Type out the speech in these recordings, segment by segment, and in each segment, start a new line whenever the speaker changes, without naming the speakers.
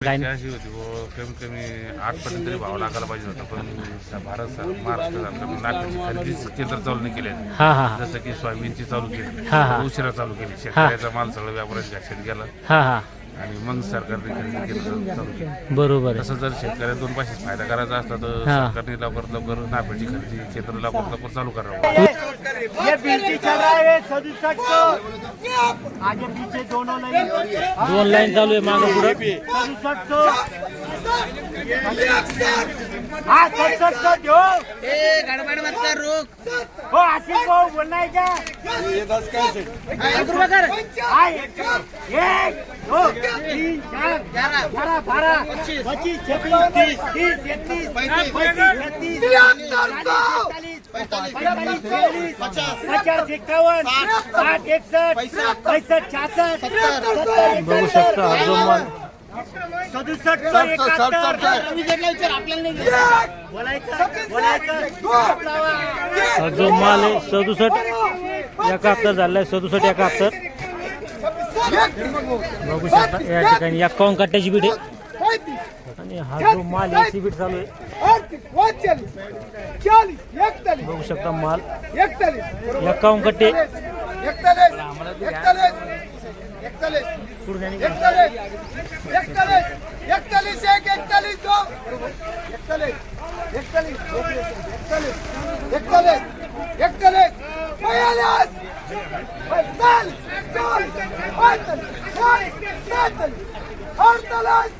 अशी होती कमीत कमी आठपर्यंत तरी भाव लागायला पाहिजे होता. पण भारत महाराष्ट्र नागपूरची खरेदी केंद्र चालू नाही केले जसं की सोयाबीनची चालू केली. उशिरा चालू केली. शेतकऱ्याचा माल सगळं व्यापाऱ्याच्या घाशात गेला.
हा हा.
आणि मग सरकारने खरेदी केलं
बरोबर आहे.
तसं जर शेतकऱ्याला दोन पैसे फायदा करायचा असला तर
हा.
सरकारने लवकर लवकर नागपूरची खरेदी केंद्र लवकर लवकर चालू करावं.
ये बिल्टी चल रहा है सदुसठ को आगे पीछे दोनों लाइन
दोन लाईन चालू आहे मागं पुढं.
सदुसठ को हाँ सड़सठ को दो
गडबड मत कर रुक.
हो आशिष भाऊ क्या
एक रुपया कर.
हाँ, एक एक दो तीन चार
पच्चीस.
छब्बीस तीस तीस
पैंतीस,
छत्तीस पैंतालीस. पचास. साठ. सत्तर.
बघू शकता माल
सदुसष्ट एकाहत्तर.
विकेटला विचार आपल्याला नाही घ्यायचं.
बोलायचं बोलायचं. लावा.
हा जो माल आहे सदुसष्ट एकाहत्तर झालाय सदुसष्ट एकाहत्तर. बघू शकता या ठिकाणी एक्कावन्न कट्ट्याची बीट आहे? आणि हा जो माल आहे सी बीट चालू आहे. बघू शकता माल. एक्कावन्न कट्टे?
એકતાલીસ એકતાલીસ એકતાલીસ એક એકતાલીસ દો એકતાલીસ એકતાલીસ એકતાલીસ એકતાલીસ એકતાલીસ બયાલીસ બેતાલીસ ચોવીસ પાંતાલીસ
ચાલીસ સાડતાલીસ અડતાલીસ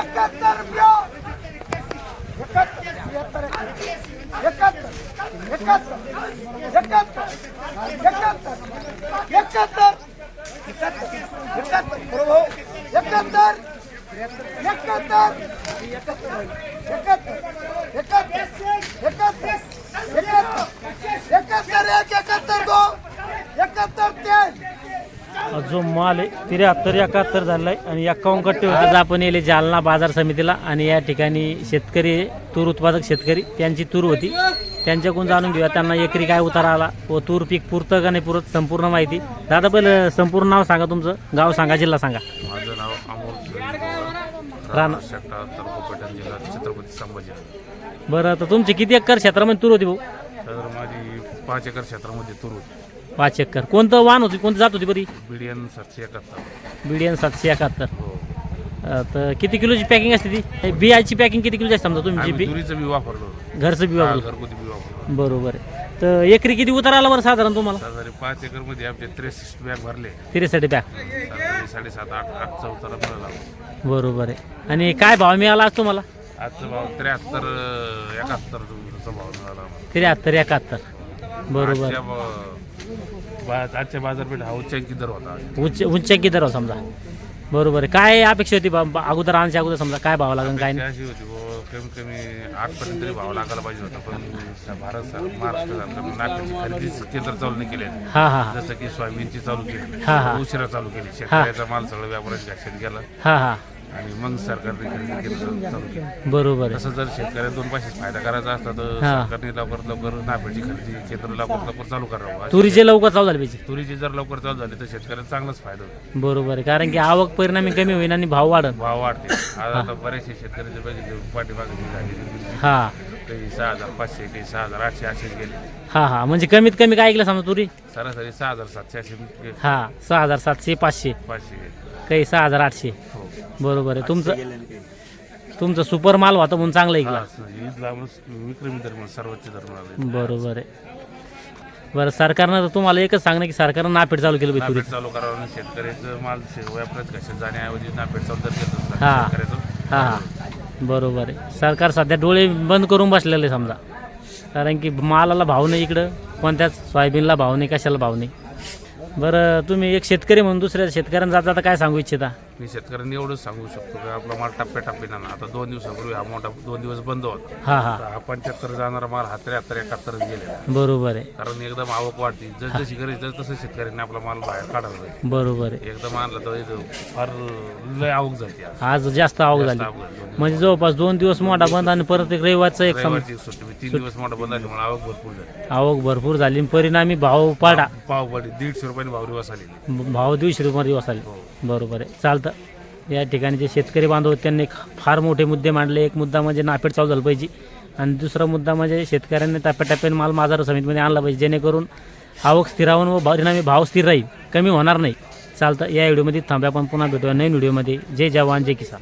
एकाहत्तर रुपया एकाहत्तर एकाहत्तर एकाहत्तर एकाहत्तर एकाहत्तर एकाहत्तर एक एकाहत्तर दो एकाहत्तर तीन
जो माल आहे त्र्याहत्तर एकाहत्तर झालाय आणि एक्कावन्न कट्टे होते. आज आपण येले जालना बाजार समितीला आणि या ठिकाणी शेतकरी तूर उत्पादक शेतकरी त्यांची तूर होती. त्यांच्याकडून जाणून घेऊया त्यांना एकरी काय उतारा आला व तूर पीक पुरतं का नाही पुरत संपूर्ण माहिती. दादा पहिलं संपूर्ण नाव सांगा तुमचं गाव सांगा जिल्हा सांगा.
माझं नाव अमोल जिल्हा छत्रपती संभाजी.
बरं आता तुमची किती एकर क्षेत्रामध्ये तूर होती भाऊ?
तर माझी पाच एकर क्षेत्रामध्ये तूर होती.
पाच एकर. कोणतं वाहन होती? कोणती जात होती बरी?
बिडियन सातशे एकाहत्तर.
बीडीएन सातशे एकाहत्तर.
हो.
अं, तर किती किलोची पॅकिंग असते ती? बियाची पॅकिंग किती किलोची असते समजा तुमची
आम्ही
बी
तुरीचं बी वापरलो
घरचं बी
हा,
वापरलं
घरगुती बी वापरलो
बरोबर आहे. तर एकरी किती उतार आला बरं साधारण तुम्हाला?
साधारण पाच एकरमध्ये आमचे त्रेसष्ट बॅग भरले.
तिरेसाठी बॅग.
साधारण साडेसात आठ आठ चौथरा मिळाला
बरोबर आहे. आणि काय भाव मिळाला आज तुम्हाला?
आजचा भाव त्र्याहत्तर एकाहत्तर तुमचा भाव मिळाला आम्हाला.
त्र्याहत्तर एकाहत्तर. बरोबर.
आजच्या ब- बा- आजच्या बाजारपेठ हा उच्चांकी दर होता.
उच्च उच्चांकी दर समजा. बरोबर आहे. काय अपेक्षा होती बा- बा- अगोदर आणायच्या अगोदर समजा? काय भाव लागेल काय नाही?
अशी होती बुवा, कमीत कमी आठपर्यंत तरी भाव लागायला पाहिजे होता. पण भारत सर महाराष्ट्र सरकारने खरेदी केंद्र चालू नाही केले
हा हा हा.
जसं की सोयाबीनची चालू केली.
हा, हा.
उशिरा चालू केली. शेतकऱ्याचा माल सगळं व्यापाऱ्याच्या घाशात गेला.
हा हा.
आणि मग सरकारने खरेदी केंद्र चालू केली
बरोबर आहे.
तसं जर शेतकऱ्याला दोन पैसे फायदा करायचा असला तर
हा.
सरकारने लवकर लवकर नागपूरची खरेदी केंद्र लवकर लवकर चालू करावं.
तुरीचे लवकर चालू झाले पाहिजे.
तुरीची जर लवकर चालू झाली तर शेतकऱ्याला चांगलाच फायदा होईल.
बरोबर आहे. कारण की आवक परिणामी कमी होईल आणि भाव वाढन
भाव वाढते आज आता बरेचसे शेतकऱ्याचे पैसे पाठीमागे झाले
हा.
काही सहा हजार पाचशे काही सहा हजार आठशे असेच गेले.
हा हा. म्हणजे कमीत कमी काय ऐकलं समजा तुरी?
सरासरी सहा हजार सातशे असे
हा सहा हजार सातशे पाचशे.
पाचशे गेले.
काही सहा हजार आठशे.
हो.
बरोबर आहे. तुमचं तुमचं सुपर माल होता म्हणून चांगलं ऐकलं
हा, ईद लावून विक्रमी धर्म सर्वोच्च धर्म आले
बरोबर आहे. बरं सरकारनं तर तुम्हाला एकच सांगणं की सरकारनं नाफेड चालू केलं पाहिजे
नापेट चालू करावं आणि शेतकऱ्याचं माल व्यापारात कशा जाण्याऐवजी नापेट चालू केलं तर
हा. हा हा. बरोबर आहे. सरकार सध्या डोळे बंद करून बसलेले समजा. कारण की मालाला भाव नाही इकडं कोणत्याच सोयाबीनला भाव नाही कशाला भाव नाही. बरं तुम्ही एक शेतकरी म्हणून दुसऱ्या शेतकऱ्यांना जाता तर काय सांगू इच्छिता?
मी शेतकऱ्यांनी एवढंच सांगू शकतो की आपला माल टप्प्याटप्प्यानं ना आता दोन दिवसापूर्वी हा मोठा दोन दिवस बंद होता.
हां हां.
तर हा पंच्याहत्तर जाणारा माल हा त्र्याहत्तर एकाहत्तर गेलेला
बरोबर आहे.
कारण एकदम आवक वाढते. जसजशी गरज तस तसं शेतकऱ्यांनी आपला माल बाहेर काढायला पाहिजे.
बरोबर आहे.
एकदम आणला तर इथं फार लय आवक झाली आज.
आज जास्त आवक झाली.
आवक झाली.
म्हणजे जवळपास दोन दिवस मोठा बंद आणि परत एक रविवारचा एक सम
रविवारची सुट्टी. तीन दिवस मोठा बंद झाल्यामुळे आवक भरपूर झाली.
आवक भरपूर झाली आणि परिणामी भाव पाडा.
पाव पडी दीडशे रुपयाने भाव रिवास आलेली.
भाव दीडशे रुपये दिवस आले. बरोबर आहे. चालतं या ठिकाणी जे शेतकरी बांधव त्यांनी फार मोठे मुद्दे मांडले. एक मुद्दा म्हणजे नापेड चालू झालं पाहिजे. आणि दुसरा मुद्दा म्हणजे शेतकऱ्यांनी टप्प्याटप्प्याने माल बाजार समितीमध्ये आणला पाहिजे जेणेकरून आवक स्थिरावून व परिणामी भाव स्थिर राहील. कमी होणार नाही. चालतं. या व्हिडिओमध्ये थांब्या. आपण पुन्हा भेटूया नवीन व्हिडिओमध्ये. जय जवान जय किसान.